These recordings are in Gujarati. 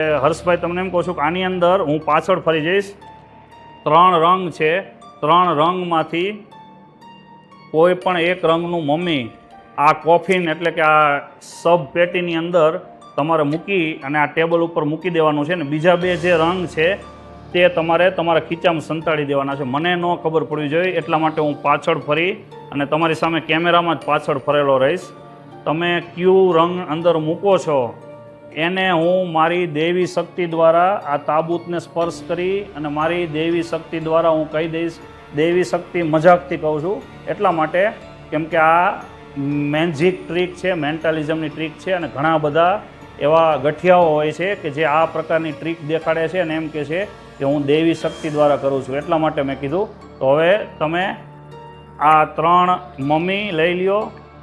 હર્ષભાઈ, તમને એમ કહું છું કે આની અંદર હું પાછળ ફરી જઈશ. ત્રણ રંગ છે. ત્રણ રંગમાંથી કોઈ પણ એક રંગનું મમ્મી આ કોફિન એટલે કે આ સબ પેટીની અંદર તમારે મૂકી અને આ ટેબલ ઉપર મૂકી દેવાનું છે ને. બીજા બે જે રંગ છે તે તમારે તમારા ખીચામાં સંતાડી દેવાના છે. મને ન ખબર પડવી જોઈએ, એટલા માટે હું પાછળ ફરી અને તમારી સામે કેમેરામાં જ પાછળ ફરેલો રહીશ. તમે ક્યુ રંગ અંદર મૂકો છો? એને હું મારી દેવી શક્તિ દ્વારા આ તાબૂતને સ્પર્શ કરી અને મારી દેવી શક્તિ દ્વારા હું કહી દઈશ, દેવી શક્તિ મજાકથી કહું છું. એટલા માટે કેમ કે આ મેન્જિક ટ્રીક છે, મેન્ટાલિઝમની ટ્રીક છે અને ઘણા બધા એવા ગઠિયાઓ હોય છે કે જે આ પ્રકારની ટ્રીક દેખાડે છે અને એમ કે છે કે હું દેવી શક્તિ દ્વારા કરું છું. એટલા માટે મેં કીધું, તો હવે તમે આ ત્રણ મમ્મી લઈ લ્યો,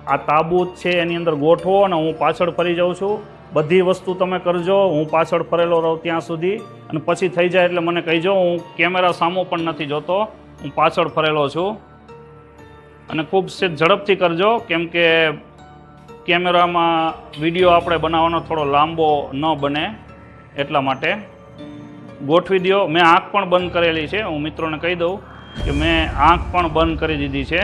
આ તાબૂત છે એની અંદર ગોઠવો અને હું પાછળ ફરી જાઉં છું. બધી વસ્તુ તમે કરજો, હું પાછળ ફરેલો રહું ત્યાં સુધી. અને પછી થઈ જાય એટલે મને કહીજો, હું કેમેરા સામો પણ નથી જોતો, હું પાછળ ફરેલો છું. અને ખૂબ ઝડપથી કરજો, કેમ કે કેમેરામાં વીડિયો આપણે બનાવવાનો થોડો લાંબો ન બને એટલા માટે. ગોઠવી દો મેં આંખ પણ બંધ કરેલી છે. હું મિત્રોને કહી દઉં કે મેં આંખ પણ બંધ કરી દીધી છે.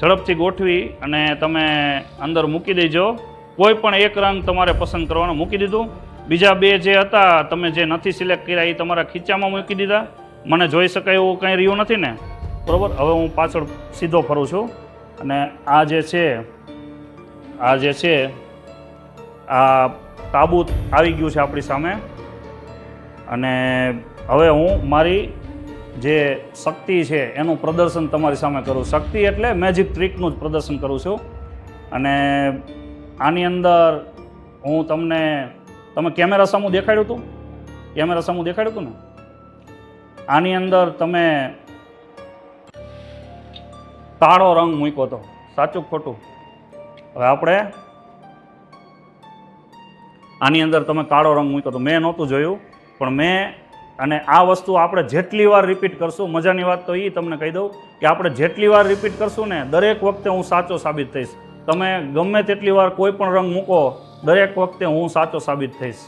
ઝડપથી ગોઠવી અને તમે અંદર મૂકી દેજો. કોઈ પણ એક રંગ તમારે પસંદ કરવાનો મૂકી દીધું. બીજા બે જે હતા, તમે જે નથી સિલેક્ટ કર્યા, એ તમારા ખીચામાં મૂકી દીધા. મને જોઈ શકાય એવું કંઈ રહ્યું નથી ને? બરાબર? હવે હું પાછળ સીધો ફરું છું. અને આ જે છે, આ જે છે, આ તાબૂત આવી ગયું છે આપણી સામે. અને હવે હું મારી જે શક્તિ છે, એનું પ્રદર્શન તમારી સામે કરું. શક્તિ એટલે મેજિક ટ્રીકનું જ પ્રદર્શન કરું છું. અને આની અંદર હું તમને, તમે કેમેરા સામું દેખાડ્યું હતું? કેમેરા સામું દેખાડ્યું હતું ને? આની અંદર તમે કાળો રંગ મૂક્યો હતો. સાચું ખોટું? હવે આપણે આની અંદર તમે કાળો રંગ મૂક્યો હતો. મેં નહોતું જોયું, પણ મેં અને આ વસ્તુ આપણે જેટલી વાર રિપીટ કરશું, મજાની વાત તો એ તમને કહી દઉં કે આપણે જેટલી વાર રિપીટ કરશું ને, દરેક વખતે હું સાચો સાબિત થઈશ. તમે ગમે તેટલી વાર કોઈ પણ રંગ મૂકો દરેક વખતે હું સાચો સાબિત થઈશ.